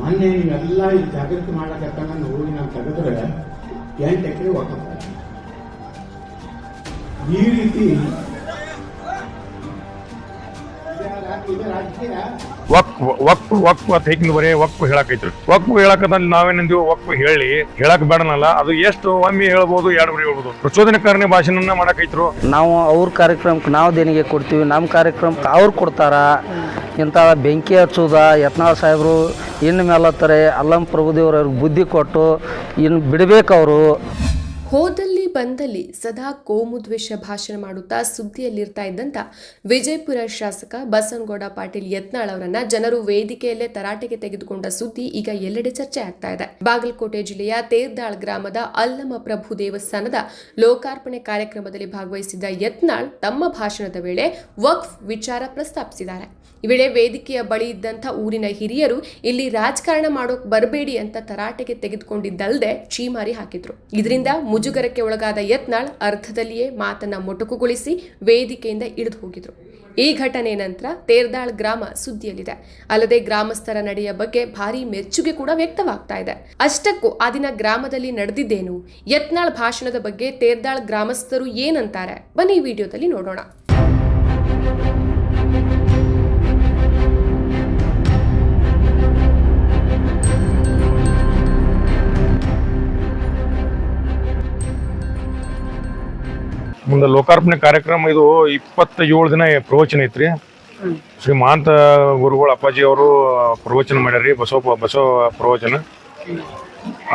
ಮೊನ್ನೆ ನೀವೆಲ್ಲ ಈ ಜಾಗೃತಿ ಮಾಡ್ಲಕತ್ತಾನ ಊರಿಗೆ ನಾನು ತೆಗೆದ್ರೆ ಎಂಟು ಎಕರೆ ಒಕ್ಕಪ್ಪ ಈ ರೀತಿ ಇದು ರಾಜಕೀಯ ವಕ್ ವಕ್ ವಕ್ ಅಂತ ಹೇಗಿಂದ ಬರೀ ಹೇಳಕೈತ್ರು ಹೇಳಕೈತ್ರಿ. ವಕ್ ಹೇಳಕದಲ್ಲಿ ನಾವೇನಂದೀವಿ ವಕ್ ಹೇಳಿ ಹೇಳಕ್ ಬೇಡನಲ್ಲ ಅದು ಎಷ್ಟು ಒಮ್ಮೆ ಹೇಳ್ಬೋದು ಎರಡು ಬರೀ ಹೇಳ್ಬೋದು. ಪ್ರಚೋದನಕಾರನೇ ಭಾಷೆನನ್ನ ಮಾಡಕೈತ್ರು. ನಾವು ಅವ್ರ ಕಾರ್ಯಕ್ರಮಕ್ಕೆ ನಾವು ದೇಣಿಗೆ ಕೊಡ್ತೀವಿ ನಮ್ಮ ಕಾರ್ಯಕ್ರಮಕ್ಕೆ ಅವ್ರು ಕೊಡ್ತಾರ? ಇಂಥ ಬೆಂಕಿ ಹಚ್ಚೋದ, ಯತ್ನಾಳ್ ಸಾಹೇಬರು ಇನ್ನು ಮೇಲತ್ತಾರೆ, ಅಲ್ಲಂ ಪ್ರಭುದೇವ್ರ ಬುದ್ಧಿ ಕೊಟ್ಟು ಇನ್ನು ಬಿಡಬೇಕು ಅವರು ಹೋದಲ್ಲಿ ಬಂದಲ್ಲಿ ಸದಾ ಕೋಮುದ್ವೇಷ ಭಾಷಣ ಮಾಡುತ್ತಾ ಸುದ್ದಿಯಲ್ಲಿರ್ತಾ ಇದ್ದಂತ ವಿಜಯಪುರ ಶಾಸಕ ಬಸನಗೌಡ ಪಾಟೀಲ್ ಯತ್ನಾಳ್ ಅವರನ್ನ ಜನರು ವೇದಿಕೆಯಲ್ಲೇ ತರಾಟೆಗೆ ತೆಗೆದುಕೊಂಡ ಸುದ್ದಿ ಈಗ ಎಲ್ಲೆಡೆ ಚರ್ಚೆ ಆಗ್ತಾ ಇದೆ. ಬಾಗಲಕೋಟೆ ಜಿಲ್ಲೆಯ ತೇರ್ದಾಳ್ ಗ್ರಾಮದ ಅಲ್ಲಮ ಪ್ರಭು ದೇವಸ್ಥಾನದ ಲೋಕಾರ್ಪಣೆ ಕಾರ್ಯಕ್ರಮದಲ್ಲಿ ಭಾಗವಹಿಸಿದ್ದ ಯತ್ನಾಳ್ ತಮ್ಮ ಭಾಷಣದ ವೇಳೆ ವಕ್ಫ್ ವಿಚಾರ ಪ್ರಸ್ತಾಪಿಸಿದ್ದಾರೆ. ಈ ವೇಳೆ ವೇದಿಕೆಯ ಬಳಿ ಇದ್ದಂಥ ಊರಿನ ಹಿರಿಯರು ಇಲ್ಲಿ ರಾಜಕಾರಣ ಮಾಡೋಕ್ ಬರಬೇಡಿ ಅಂತ ತರಾಟೆಗೆ ತೆಗೆದುಕೊಂಡಿದ್ದಲ್ಲದೆ ಚೀಮಾರಿ ಹಾಕಿದ್ರು. ಇದರಿಂದ ಮುಜುಗರಕ್ಕೆ ಒಳಗಾದ ಯತ್ನಾಳ್ ಅರ್ಧದಲ್ಲಿಯೇ ಮಾತನ್ನ ಮೊಟಕುಗೊಳಿಸಿ ವೇದಿಕೆಯಿಂದ ಇಳಿದು ಹೋಗಿದ್ರು. ಈ ಘಟನೆ ನಂತರ ತೇರ್ದಾಳ್ ಗ್ರಾಮ ಸುದ್ದಿಯಲ್ಲಿದೆ. ಅಲ್ಲದೆ ಗ್ರಾಮಸ್ಥರ ನಡೆಯ ಬಗ್ಗೆ ಭಾರಿ ಮೆಚ್ಚುಗೆ ಕೂಡ ವ್ಯಕ್ತವಾಗ್ತಾ ಇದೆ. ಅಷ್ಟಕ್ಕೂ ಆ ದಿನ ಗ್ರಾಮದಲ್ಲಿ ನಡೆದಿದ್ದೇನು? ಯತ್ನಾಳ್ ಭಾಷಣದ ಬಗ್ಗೆ ತೇರ್ದಾಳ್ ಗ್ರಾಮಸ್ಥರು ಏನಂತಾರೆ? ಬನ್ನಿ ವಿಡಿಯೋದಲ್ಲಿ ನೋಡೋಣ. ಮುಂದೆ ಲೋಕಾರ್ಪಣೆ ಕಾರ್ಯಕ್ರಮ ಇದು ಇಪ್ಪತ್ತ ಏಳು ದಿನ ಪ್ರವಚನ ಐತ್ರಿ. ಶ್ರೀ ಮಹಾಂತ ಗುರುಗಳು ಅಪ್ಪಾಜಿ ಅವರು ಪ್ರವಚನ ಮಾಡ್ಯಾರಿ ಬಸವ ಬಸವ ಪ್ರವಚನ.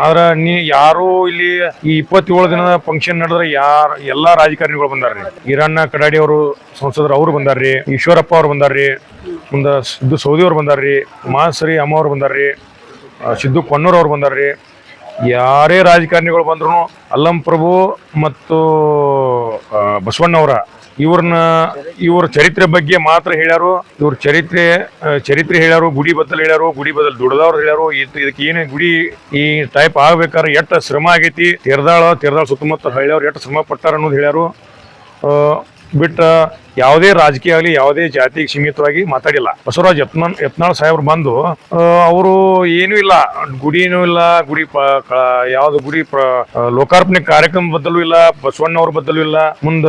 ಆದ್ರೆ ನೀ ಯಾರು ಇಲ್ಲಿ ಈ ಇಪ್ಪತ್ತೇಳು ದಿನದ ಫಂಕ್ಷನ್ ನಡೆದ್ರೆ ಯಾರ ಎಲ್ಲಾ ರಾಜಕಾರಣಿಗಳು ಬಂದಾರ್ರಿ. ಈರಣ್ಣ ಕಡಾಡಿ ಅವರು ಸಂಸದರು ಅವರು ಬಂದಾರ್ರಿ ಈಶ್ವರಪ್ಪ ಅವ್ರು ಬಂದಾರ್ರಿ ಮುಂದೆ ಸಿದ್ದು ಸೌದಿ ಅವ್ರು ಬಂದಾರ್ರಿ ಮಾಸರಿ ಅಮ್ಮ ಅವ್ರು ಬಂದಾರ್ರಿ ಸಿದ್ದು ಕೊಣ್ಣೂರ್ ಅವ್ರು ಬಂದಾರ್ರಿ. ಯಾರೇ ರಾಜಕಾರಣಿಗಳು ಬಂದ್ರು ಅಲ್ಲಂ ಪ್ರಭು ಮತ್ತು ಬಸವಣ್ಣವರ, ಇವ್ರನ್ನ, ಇವ್ರ ಚರಿತ್ರೆ ಬಗ್ಗೆ ಮಾತ್ರ ಹೇಳ್ಯಾರು. ಇವ್ರ ಚರಿತ್ರೆ ಚರಿತ್ರೆ ಹೇಳ್ಯಾರು, ಗುಡಿ ಬದಲ್ ಹೇಳ್ಯಾರು, ಗುಡಿ ಬದಲ್ ದುಡ್ದವ್ರು ಹೇಳ್ಯಾರು. ಇದು, ಇದಕ್ಕೆ ಏನೇ ಗುಡಿ, ಈ ಟೈಪ್ ಆಗ್ಬೇಕಾದ್ರೆ ಎಷ್ಟು ಶ್ರಮ ಆಗೈತಿ. ತೆರ್ದಾಳ ತೆರ್ದಾಳ ಸುತ್ತಮುತ್ತ ಹಳ್ಳಿಯವ್ರು ಎಷ್ಟು ಶ್ರಮ ಪಟ್ಟಾರ ಅನ್ನೋದು ಹೇಳ್ಯಾರು. ಬಿಟ್ಟ ಯಾವುದೇ ರಾಜಕೀಯ ಆಗಲಿ, ಯಾವುದೇ ಜಾತಿಗೆ ಸೀಮಿತವಾಗಿ ಮಾತಾಡಿಲ್ಲ. ಬಸವರಾಜ್ ಯತ್ನಾಳ್ ಯತ್ನಾಳ್ ಸಾಹೇಬ್ರು ಬಂದು ಅವರು ಏನೂ ಇಲ್ಲ. ಗುಡಿನೂ ಇಲ್ಲ, ಗುಡಿ ಯಾವ್ದು ಗುಡಿ ಲೋಕಾರ್ಪಣೆ ಕಾರ್ಯಕ್ರಮ ಬದಲು ಇಲ್ಲ ಬಸವಣ್ಣವ್ರ ಬದಲು ಇಲ್ಲ, ಮುಂದ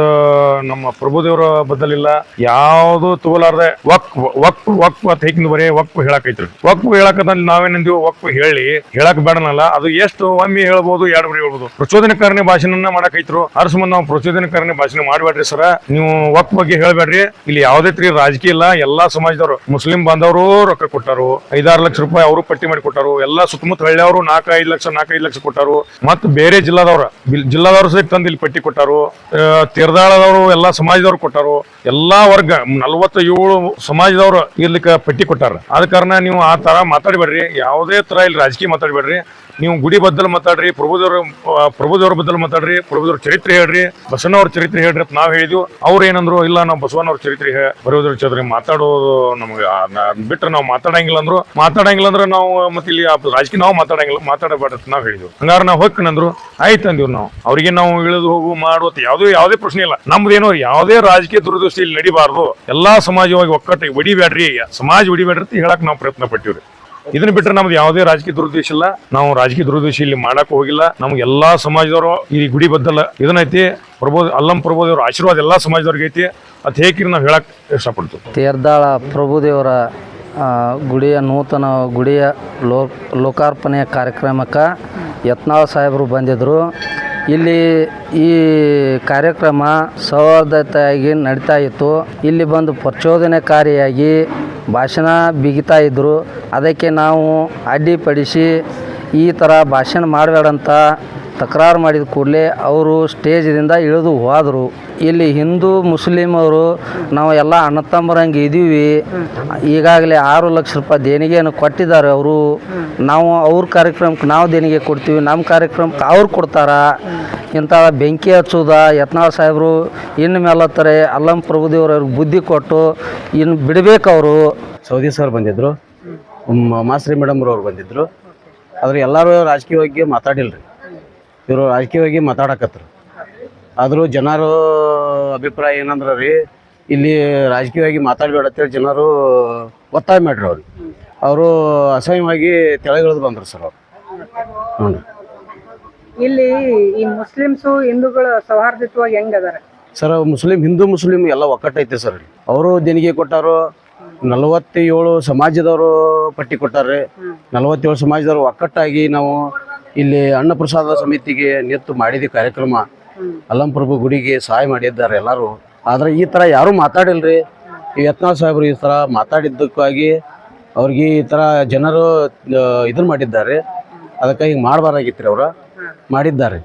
ನಮ್ಮ ಪ್ರಭುದೇವರ ಬದಲಿಲ್ಲ ಯಾವುದು ತಗೋಲಾರ್ದೆ ವಕ್ ವಕ್ ವಕ್ ಅಂತ ಹೇಗಿಂದ ಬರೀ ವಕ್ ಹೇಳಕೈತ್ರಿ. ವಕ್ ಹೇಳಕದಲ್ಲಿ ನಾವೇನಂದೀವಿ ವಕ್ ಹೇಳಿ, ಹೇಳಕ್ ಬೇಡನಲ್ಲ ಅದು ಎಷ್ಟು ಒಮ್ಮೆ ಹೇಳ್ಬೋದು, ಎರಡು ಬರೀ ಹೇಳ್ಬೋದು. ಪ್ರಚೋದನಕಾರಣ ಭಾಷಣ ಮಾಡಕೈತ್ರು. ಅರ್ಸ ಮುಂದೆ ನಾವು ಪ್ರಚೋದನಕಾರಣ ಭಾಷಣ ಮಾಡಬೇಡ್ರಿ ಸರ. ನೀವು ಒಕ್ ಬಗ್ಗೆ ಹೇಳ್ಬೇಡ್ರಿ. ಇಲ್ಲಿ ಯಾವುದೇ ತ್ರೀ ರಾಜಕೀಯ ಇಲ್ಲ. ಎಲ್ಲಾ ಸಮಾಜದವರು. ಮುಸ್ಲಿಂ ಬಾಂಧವರು ರೊಕ್ಕ ಕೊಟ್ಟಾರು. ಐದಾರು ಲಕ್ಷ ರೂಪಾಯಿ ಅವರು ಪಟ್ಟಿ ಮಾಡಿ ಕೊಟ್ಟರು. ಎಲ್ಲಾ ಸುತ್ತಮುತ್ತ ಹಳ್ಳಿಯವರು ನಾಲ್ಕು ಐದು ಲಕ್ಷ ನಾಲ್ಕು ಐದು ಲಕ್ಷ ಕೊಟ್ಟರು. ಮತ್ತು ಬೇರೆ ಜಿಲ್ಲಾದವ್ರ. ಜಿಲ್ಲಾದವರು ಸಹಿತ ತಂದು ಇಲ್ಲಿ ಪಟ್ಟಿ ಕೊಟ್ಟಾರು. ತೀರ್ದಾಳದವರು ಎಲ್ಲಾ ಸಮಾಜದವರು ಕೊಟ್ಟಾರು. ಎಲ್ಲಾ ವರ್ಗ ನಲವತ್ತ ಏಳು ಸಮಾಜದವರು ಇರ್ಲಿಕ್ಕೆ ಪಟ್ಟಿ ಕೊಟ್ಟಾರ. ಆದ ಕಾರಣ ನೀವು ಆ ತರ ಮಾತಾಡಬೇಡ್ರಿ. ಯಾವುದೇ ತರ ಇಲ್ಲಿ ರಾಜಕೀಯ ಮಾತಾಡಬೇಡ್ರಿ. ನೀವು ಗುಡಿ ಬದ್ದಲ್ ಮಾತಾಡ್ರಿ, ಪ್ರಭುದೇವ್ರ ಪ್ರಭುದವ್ರ ಬದ್ದಲ್ ಮಾತಾಡ್ರಿ, ಪ್ರಭುದೇವ್ರ ಚರಿತ್ರೆ ಹೇಳ್ರಿ ಬಸವನವ್ರ ಚರಿತ್ರೆ ಹೇಳ್ರಿ ಅಂತ ನಾವು ಹೇಳಿದ್ವು. ಅವ್ರು ಏನಂದ್ರು ಇಲ್ಲ, ನಾವು ಬಸವನವ್ರ ಚರಿತ್ರೆ ಬರೋದ್ರ ಚರಿತ್ರೆ ಮಾತಾಡೋದು ನಮ್ಗೆ ಬಿಟ್ರೆ ನಾವು ಮಾತಾಡಂಗಿಲ್ಲ ಅಂದ್ರು ಮಾತಾಡಂಗಿಲ್ಲ ಅಂದ್ರೆ ನಾವು ಮತ್ತೆ ಇಲ್ಲಿ ರಾಜಕೀಯ ನಾವು ಮಾತಾಡಂಗಿಲ್ಲ ಮಾತಾಡಬೇಡ ನಾವು ಹೇಳಿದ್ವಿ. ಹಂಗಾರೆ ನಾವು ಹೋಗ್ಕನಂದ್ರು ಆಯ್ತು ಅಂದಿವ್ ನಾವು. ಅವ್ರಿಗೆ ನಾವು ಇಳಿದು ಹೋಗು ಮಾಡುವ ಯಾವುದೇ ಯಾವುದೇ ಪ್ರಶ್ನೆ ಇಲ್ಲ. ನಮ್ದೇನೋ ಯಾವುದೇ ರಾಜಕೀಯ ದುರದೃಷ್ಟಿ ಇಲ್ಲಿ ನಡಿಬಾರ್ದು. ಎಲ್ಲಾ ಸಮಾಜವಾಗಿ ಒಕ್ಕಟ್ಟಿಗೆ ಹೊಡಿಬೇಡ್ರಿ ಸಮಾಜ ಹೊಡಿಬೇಡ್ರಿ ಅಂತ ಹೇಳಕ್ ನಾವು ಪ್ರಯತ್ನ ಪಟ್ಟಿವ್ರಿ. ಇದನ್ನ ಬಿಟ್ಟರೆ ನಮ್ದು ಯಾವುದೇ ರಾಜಕೀಯ ದುರುದ್ದೇಶ ಇಲ್ಲ. ನಾವು ರಾಜಕೀಯ ದುರುದ್ದೇಶ ಇಲ್ಲಿ ಮಾಡಕ್ ಹೋಗಿಲ್ಲ. ನಮ್ಗೆ ಎಲ್ಲಾ ಸಮಾಜದವರು ಈ ಗುಡಿ ಬದ್ದಲ್ಲ. ಇದನ್ನೈತಿ ಪ್ರಭೋ ಅಲ್ಲಂ ಪ್ರಭೋದೇವ್ರ ಆಶೀರ್ವಾದ ಎಲ್ಲಾ ಸಮಾಜದವ್ರಿಗೆ ಐತಿ. ಅದು ಹೇಗೆ ನಾವು ಹೇಳಕ್ ಇಷ್ಟಪಡ್ತೀವಿ. ತೇರ್ದಾಳ ಪ್ರಭುದೇವರ ಗುಡಿಯ ನೂತನ ಗುಡಿಯ ಲೋ, ಲೋಕಾರ್ಪಣೆಯ ಕಾರ್ಯಕ್ರಮಕ್ಕೆ ಯತ್ನಾಳ ಸಾಹೇಬರು ಬಂದಿದ್ದರು ಇಲ್ಲಿ ಈ ಕಾರ್ಯಕ್ರಮ ಸೌಹಾರ್ದತೆಯಾಗಿ ನಡೀತಾ ಇತ್ತು. ಇಲ್ಲಿ ಬಂದು ಪ್ರಚೋದನಕಾರಿಯಾಗಿ ಭಾಷಣ ಬಿಗಿತಾ ಇದ್ದರು ಅದಕ್ಕೆ ನಾವು ಅಡ್ಡಿಪಡಿಸಿ ಈ ಥರ ಭಾಷಣ ಮಾಡಬೇಡಂತ ತಕರಾರು ಮಾಡಿದ ಕೂಡಲೇ ಅವರು ಸ್ಟೇಜಿಂದ ಇಳಿದು ಹೋದರು. ಇಲ್ಲಿ ಹಿಂದೂ ಮುಸ್ಲಿಮರು ನಾವು ಎಲ್ಲ ಅಣ್ಣ ತಮ್ಮರಂಗೆ ಇದ್ದೀವಿ. ಈಗಾಗಲೇ ಆರು ಲಕ್ಷ ರೂಪಾಯಿ ದೇಣಿಗೆಯನ್ನು ಕೊಟ್ಟಿದ್ದಾರೆ ಅವರು. ನಾವು ಅವ್ರ ಕಾರ್ಯಕ್ರಮಕ್ಕೆ ನಾವು ದೇಣಿಗೆ ಕೊಡ್ತೀವಿ, ನಮ್ಮ ಕಾರ್ಯಕ್ರಮಕ್ಕೆ ಅವ್ರು ಕೊಡ್ತಾರ. ಇಂಥ ಬೆಂಕಿ ಹಚ್ಚೋದ, ಯತ್ನಾಳ್ ಸಾಹೇಬರು ಇನ್ನು ಮೇಲತ್ತಾರೆ, ಅಲ್ಲಂ ಪ್ರಭುದೇವ್ರವ್ರಿಗೆ ಬುದ್ಧಿ ಕೊಟ್ಟು ಇನ್ನು ಬಿಡಬೇಕು ಅವರು. ಸೌದಿ ಸರ್ ಬಂದಿದ್ದರು ಮಾಸ್ರಿ ಮೇಡಮ್ರವ್ರು ಬಂದಿದ್ದರು ಆದರೆ ಎಲ್ಲರೂ ರಾಜಕೀಯವಾಗಿ ಮಾತಾಡಿಲ್ರಿ. ಇವರು ರಾಜಕೀಯವಾಗಿ ಮಾತಾಡಕತ್ರು. ಆದರೂ ಜನರು ಅಭಿಪ್ರಾಯ ಏನಂದ್ರೆ ರೀ ಇಲ್ಲಿ ರಾಜಕೀಯವಾಗಿ ಮಾತಾಡಬೇಡ ಅಂತೇಳಿ ಜನರು ಒತ್ತಾಯ ಮಾಡ್ರಿ ಅವ್ರು. ಅವರು ಅಸಹ್ಯವಾಗಿ ತೆಳಗಿಳಿದು ಬಂದರು ಸರ್ ಅವ್ರು. ಹ್ಞೂ. ಇಲ್ಲಿ ಈ ಮುಸ್ಲಿಮ್ಸು ಹಿಂದೂಗಳು ಸೌಹಾರ್ದಯುತವಾಗಿ ಹೆಂಗ್ ಅದಾರ ಸರ್ ಮುಸ್ಲಿಂ ಹಿಂದೂ ಮುಸ್ಲಿಂ ಎಲ್ಲ ಒಕ್ಕಟ್ಟೈತೆ ಸರ್ ಅವರು ದೇಣಿಗೆ ಕೊಟ್ಟಾರು ನಲವತ್ತೇಳು ಸಮಾಜದವರು ಪಟ್ಟಿ ಕೊಟ್ಟಾರ್ರಿ. ನಲವತ್ತೇಳು ಸಮಾಜದವರು ಒಕ್ಕಟ್ಟಾಗಿ ನಾವು ಇಲ್ಲಿ ಅನ್ನಪ್ರಸಾದ ಸಮಿತಿಗೆ ನಿಂತು ಮಾಡಿದ ಕಾರ್ಯಕ್ರಮ ಅಲ್ಲಂಪ್ರಭು ಗುಡಿಗೆ ಸಹಾಯ ಮಾಡಿದ್ದಾರೆ ಎಲ್ಲರೂ. ಆದ್ರೆ ಈ ಥರ ಯಾರೂ ಮಾತಾಡಿಲ್ರಿ. ಈ ಯತ್ನಾಳ್ ಸಾಹೇಬರು ಈ ಥರ ಮಾತಾಡಿದ್ದಕ್ಕಾಗಿ ಅವ್ರಿಗೆ ಈ ಥರ ಜನರು ಇದನ್ನು ಮಾಡಿದ್ದಾರೆ. ಅದಕ್ಕಾಗಿ ಹಿಂಗೆ ಮಾಡಬಾರಾಗಿತ್ತು ರೀ ಅವರು. ಮಾಡಿದ್ದಾರೆ?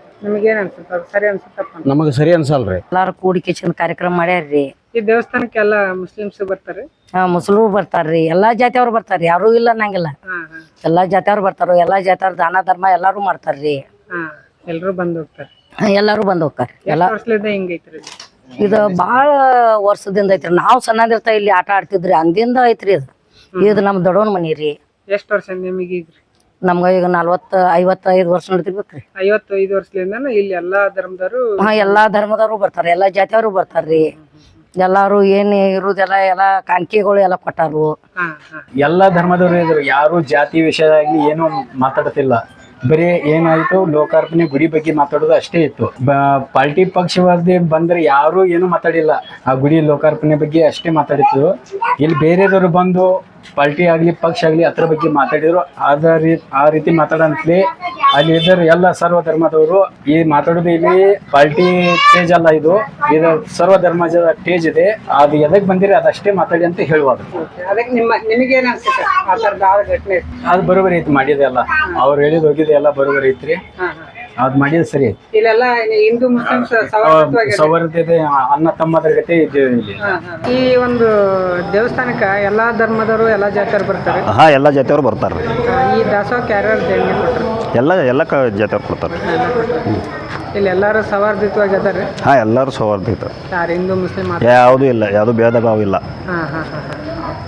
ನಮಗೆ ಸರಿ ಅನ್ಸಲ್ರಿ. ಎಲ್ಲಾರು ಕೂಡಿ ಕಿಚನ್ ಕಾರ್ಯಕ್ರಮ ಮಾಡ್ಯಾರ್ರಿ. ಈ ದೇವಸ್ಥಾನಕ್ಕೆಲ್ಲ ಮುಸ್ಲಿಮ್ಸ್ ಬರ್ತಾರೆ? ಹಾ ಮುಸ್ಲಿಮ್ ಬರ್ತಾರ್ರಿ. ಎಲ್ಲಾ ಜಾತಿಯವ್ರು ಬರ್ತಾರ್ರಿ. ಯಾರು ಇಲ್ಲ ನಂಗಿಲ್ಲ. ಹಾ ಹಾ. ಎಲ್ಲಾ ಜಾತಿಯವ್ರು ಬರ್ತಾರ. ಎಲ್ಲಾ ಜಾತಿಯವ್ರ ದಾನ ಧರ್ಮ ಎಲ್ಲಾರು ಮಾಡ್ತಾರ್ರಿ. ಹಾ ಬಂದ್ ಬಂದು ಹೋಗ್ತಾರೆ? ಹಾ, ಎಲ್ಲಾರು ಬಂದ್ ಹೋಗ್ತಾರ. ಎಲ್ಲ ಎಷ್ಟು ವರ್ಷದಿಂದ ಹಿಂಗೈತ್ರಿ ಇದು? ಇದು ಬಾಳ ವರ್ಷದಿಂದ ಐತ್ರಿ. ನಾವು ಸಣ್ಣದಿರ್ತಾ ಇಲ್ಲಿ ಆಟ ಆಡ್ತಿದ್ರಿ. ಅಂದಿಂದ ಐತ್ರಿ ಇದು. ಇದು ನಮ್ ದೊಡ್ಡವನ್ ಮನಿ ರೀ. ಎಷ್ಟು ವರ್ಷ ನಿಮಗೆ ಈಗ ನಮ್ಗ ಈಗ ನಲ್ವತ್ತ ಐವತ್ತೈದು ವರ್ಷ ನಡ್ತಿರ್ಬೇಕ್ರಿ. ಐವತ್ತೈದು ವರ್ಷದಿಂದ ಇಲ್ಲಿ ಎಲ್ಲಾ ಧರ್ಮದವರು ಹಾ ಎಲ್ಲಾ ಧರ್ಮದವರು ಬರ್ತಾರ. ಎಲ್ಲಾ ಜಾತಿಯವರು ಬರ್ತಾರ್ರಿ. ಎಲ್ಲಾರು ಏನ್ ಇರುದೆಲ್ಲ ಎಲ್ಲ ಕಾಣಿಕೆಗಳು ಎಲ್ಲ ಕೊಟ್ಟಾರು. ಎಲ್ಲಾ ಹಾ. ಎಲ್ಲ ಧರ್ಮದವರು ಇದ್ರು. ಯಾರು ಜಾತಿ ವಿಷಯದಾಗ್ಲಿ ಏನು ಮಾತಾಡ್ತಿಲ್ಲ. ಬರೀ ಏನಾಯ್ತು ಲೋಕಾರ್ಪಣೆ ಗುಡಿ ಬಗ್ಗೆ ಮಾತಾಡೋದು ಅಷ್ಟೇ ಇತ್ತು. ಪಾರ್ಟಿ ಪಕ್ಷವಾದಿ ಬಂದ್ರೆ ಯಾರು ಏನು ಮಾತಾಡಿಲ್ಲ. ಆ ಗುಡಿ ಲೋಕಾರ್ಪಣೆ ಬಗ್ಗೆ ಅಷ್ಟೇ ಮಾತಾಡಿತ್ತು ಇಲ್ಲಿ ಬೇರೆದವರು ಬಂದು ಪಾರ್ಟಿ ಆಗಲಿ ಪಕ್ಷ ಆಗಲಿ ಅದರ ಬಗ್ಗೆ ಮಾತಾಡಿದ್ರು. ಆದ ರೀ ಆ ರೀತಿ ಮಾತಾಡಂತಲೇ ಅಲ್ಲಿ ಇದ್ದರು ಎಲ್ಲ ಸರ್ವ ಧರ್ಮದವರು ಈ ಮಾತಾಡೋದು ಇಲ್ಲಿ ಪಾರ್ಟಿ ಸ್ಟೇಜ್ ಅಲ್ಲ ಇದು. ಇದು ಸರ್ವ ಧರ್ಮದ ಸ್ಟೇಜ್ ಇದೆ. ಅದು ಎದಕ್ಕೆ ಬಂದಿರಿ ಅದಷ್ಟೇ ಮಾತಾಡಿ ಅಂತ ಹೇಳುವಾಗ ಅದಕ್ಕೆ ನಿಮ್ಮ ನಿಮಗೇನ್ ಅನ್ಸುತ್ತೆ? ಆ ಥರದ ಆದ ಘಟನೆ? ಇತ್ತು. ಅದು ಬರೋಬರಿ ಐತಿ ಮಾಡಿದೆಲ್ಲ ಅವ್ರು ಹೇಳಿದ ಹೋಗಿದೆ ಎಲ್ಲ ಬರೋಬರಿ ಐತ್ರಿ. ಅದ್ ಮಾಡಿದ್ರೆ ಸರಿ. ಐತಿ ಇಲ್ಲೆಲ್ಲ ಹಿಂದೂ ಮುಸ್ಲಿಂ ಸೌಹಾರ್ದತೆ ಅನ್ನ ತಮ್ಮದ್ರ ಗತೆ ಇದ್ದೇವೆ ಇಲ್ಲಿ. ಈ ಒಂದು ದೇವಸ್ಥಾನಕ್ಕೆ ಎಲ್ಲಾ ಧರ್ಮದವರು ಎಲ್ಲಾ ಜಾತಿಯವರು ಬರ್ತಾರೆ? ಹಾ ಎಲ್ಲ ಜಾತಿಯವ್ರು ಬರ್ತಾರೆ. ಆ, ಈ ದಾಸೋಹಕ್ಕೆ ಯಾರ್ಯಾರು ದೇಣಿಗೆ ಕೊಟ್ಟರು ಎಲ್ಲ ಎಲ್ಲ ಕ ಜಾತಿಯವ್ರು ಕೊಡ್ತಾರೆ. ಇಲ್ಲಿ ಎಲ್ಲರೂ ಸೌಹಾರ್ದಯುತವಾಗಿ ಅದಾರೆ ಹಾಂ ಎಲ್ಲರೂ ಸೌಹಾರ್ದಯುತ ಯಾರು ಹಿಂದೂ ಮುಸ್ಲಿಂ ಯಾವುದೂ ಇಲ್ಲ ಯಾವುದೂ ಭೇದ ಭಾವ ಇಲ್ಲ. ಹಾ ಹಾ ಹಾ ಹಾ.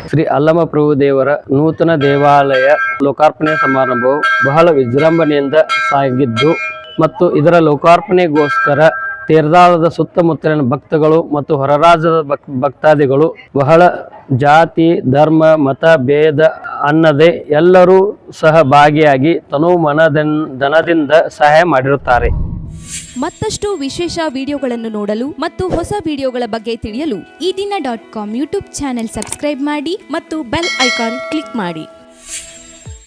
ಶ್ರೀ ಅಲ್ಲಮ ಪ್ರಭು ದೇವರ ನೂತನ ದೇವಾಲಯ ಲೋಕಾರ್ಪಣೆ ಸಮಾರಂಭವು ಬಹಳ ವಿಜೃಂಭಣೆಯಿಂದ ಸಾಗಿದ್ದು. ಮತ್ತು ಇದರ ಲೋಕಾರ್ಪಣೆಗೋಸ್ಕರ ತೇರ್ದಾಳದ ಸುತ್ತಮುತ್ತಲಿನ ಭಕ್ತಗಳು ಮತ್ತು ಹೊರರಾಜ್ಯದ ಭಕ್ ಭಕ್ತಾದಿಗಳು ಬಹಳ ಜಾತಿ, ಧರ್ಮ, ಮತ, ಭೇದ ಅನ್ನದೆ ಎಲ್ಲರೂ ಸಹ ಭಾಗಿಯಾಗಿ ತನು ಮನದನ್ ಧನದಿಂದ ಸಹಾಯ ಮಾಡಿರುತ್ತಾರೆ. ಮತ್ತಷ್ಟು ವಿಶೇಷ ವಿಡಿಯೋಗಳನ್ನು ನೋಡಲು ಮತ್ತು ಹೊಸ ವಿಡಿಯೋಗಳ ಬಗ್ಗೆ ತಿಳಿಯಲು ಈ ದಿನ dot com YouTube channel subscribe ಮಾಡಿ ಮತ್ತು ಬೆಲ್ ಐಕಾನ್ ಕ್ಲಿಕ್ ಮಾಡಿ.